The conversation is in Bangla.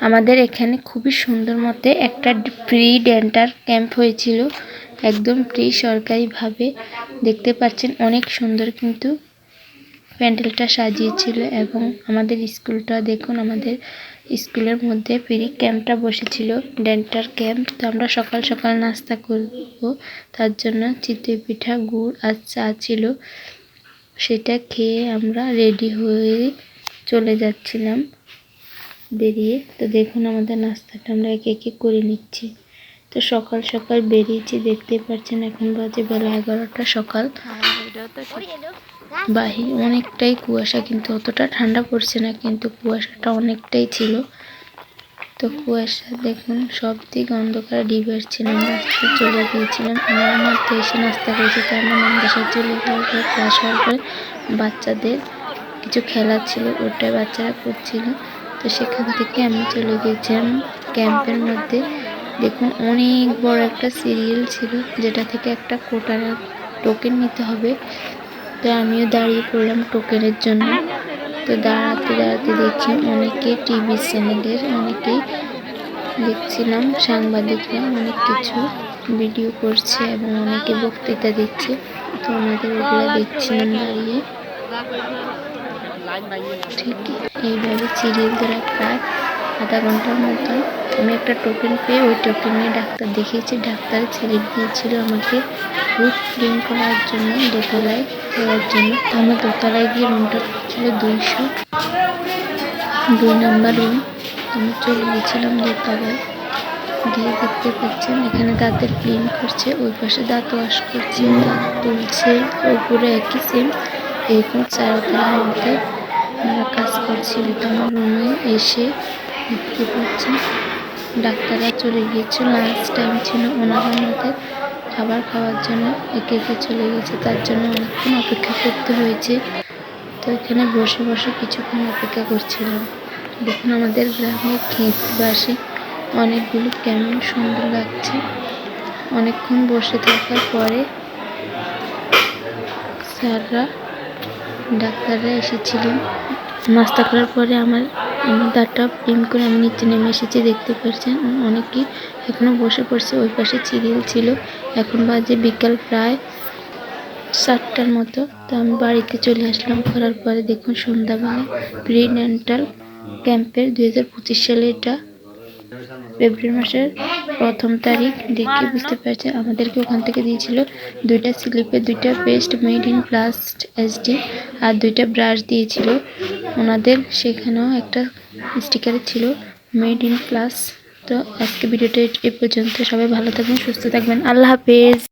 আমাদের এখানে খুবই সুন্দর মতে একটা প্রি ডেন্টাল ক্যাম্প হয়েছিল। একদম প্রি সরকারিভাবে দেখতে পাচ্ছেন অনেক সুন্দর কিন্তু প্যান্ডেলটা সাজিয়েছিল এবং আমাদের স্কুলটা দেখুন আমাদের স্কুলের মধ্যে প্রি ক্যাম্পটা বসেছিল ডেন্টাল ক্যাম্প তো আমরা সকাল সকাল নাস্তা করব, তার জন্য চিতই পিঠা, গুড় আর চা ছিল। সেটা খেয়ে আমরা রেডি হয়ে চলে যাচ্ছিলাম। বেরিয়ে, তো দেখুন আমাদের নাস্তাটা আমরা একে একে করে নিচ্ছি। তো সকাল সকাল বেরিয়েছি দেখতে পাচ্ছেন এখন বাজে বেলা এগারোটা সকাল। বাহির অনেকটাই কুয়াশা, কিন্তু অতটা ঠান্ডা পড়ছে না, কিন্তু কুয়াশাটা অনেকটাই ছিল। তো কুয়াশা দেখুন, সব দিক অন্ধকার ডিবের ছিলাম রাস্তায় চলে গিয়েছিলাম। আমরা আমার তো এসে নাস্তা করেছি, তো আমরা মাদ্রাসায় চলে ক্লাস হওয়ার পরে বাচ্চাদের কিছু খেলা ছিল, ওটা বাচ্চারা করছিল। তো সেখান থেকে আমি চলে গিয়েছিলাম ক্যাম্পের মধ্যে। দেখুন, অনেক বড় একটা সিরিয়াল ছিল, যেটা থেকে একটা কোটার টোকেন নিতে হবে। তো আমিও দাঁড়িয়ে পড়লাম টোকেনের জন্য। তো দাঁড়াতে দাঁড়াতে দেখছি অনেকে টিভি চ্যানেলের অনেকেই দেখছিলাম সাংবাদিকরা অনেক কিছু ভিডিও করছে এবং অনেকে বক্তৃতা দিচ্ছে। তো ওনাদের ওগুলো দেখছিলাম দাঁড়িয়ে। ঠিক এইভাবে সিরিয়াল ধরে প্রায় আধা ঘণ্টার মতো আমি একটা টোকেন পেয়ে ওই টোকেন নিয়ে ডাক্তার দেখিয়েছি। ডাক্তার ছেলে দিয়েছিল আমাকে রুট ক্লিন করার জন্য, দোতলায় দেওয়ার জন্য। আমার দোতলায় গিয়ে রুমটা ছিল দুইশো। দুই নাম্বার রুম আমি চলে গেছিলাম দোতলায়। গিয়ে দেখতে পাচ্ছেন, এখানে দাঁতের ক্লিন করছে। ওই পাশে দাঁত ওয়াশ করছে। দাঁত তুলছে। ওপরে একই সেম এরকম চারতলার মধ্যে ওনারা কাজ তো আমার রুমে এসে দেখতে পাচ্ছেন। ডাক্তাররা চলে গিয়েছিল লাঞ্চ টাইম ছিল ওনারা আমাদের খাবার খাওয়ার জন্য। একে একে চলে গেছে তার জন্য অনেকক্ষণ অপেক্ষা করতে হয়েছে। তো এখানে বসে বসে কিছুক্ষণ অপেক্ষা করছিলাম। দেখুন, আমাদের গ্রামে ক্ষেত অনেকগুলো কেমন সুন্দর লাগছে। অনেকক্ষণ বসে থাকার পরে স্যাররা, ডাক্তাররা এসেছিলেন। নাস্তা করার পরে আমার দাঁতটা প্রিম করে আমি নিচে নেমে এসেছি, দেখতে পাচ্ছেন অনেকেই এখনও বসে পড়ছে, ওই পাশে সিরিয়াল ছিল। এখন বাজে বিকাল প্রায় সাতটার মতো। তো আমি বাড়িতে চলে আসলাম, করার পরে দেখুন সন্ধ্যাবেলা প্রিডেন্টাল ক্যাম্পের দুই হাজার পঁচিশ সালে এটা, ফেব্রুয়ারি মাসের প্রথম তারিখ দেখে বুঝতে পারছে। আমাদেরকে ওখান থেকে দিয়েছিল দুইটা স্লিপে, দুইটা পেস্ট মেড ইন প্লাস্ট এসডি আর দুইটা ব্রাশ দিয়েছিল। ওনাদের সেখানেও একটা স্টিকার ছিল মেড ইন প্লাস তো আজকে ভিডিওটা এ পর্যন্ত। সবাই ভালো থাকবেন, সুস্থ থাকবেন। আল্লাহ হাফেজ।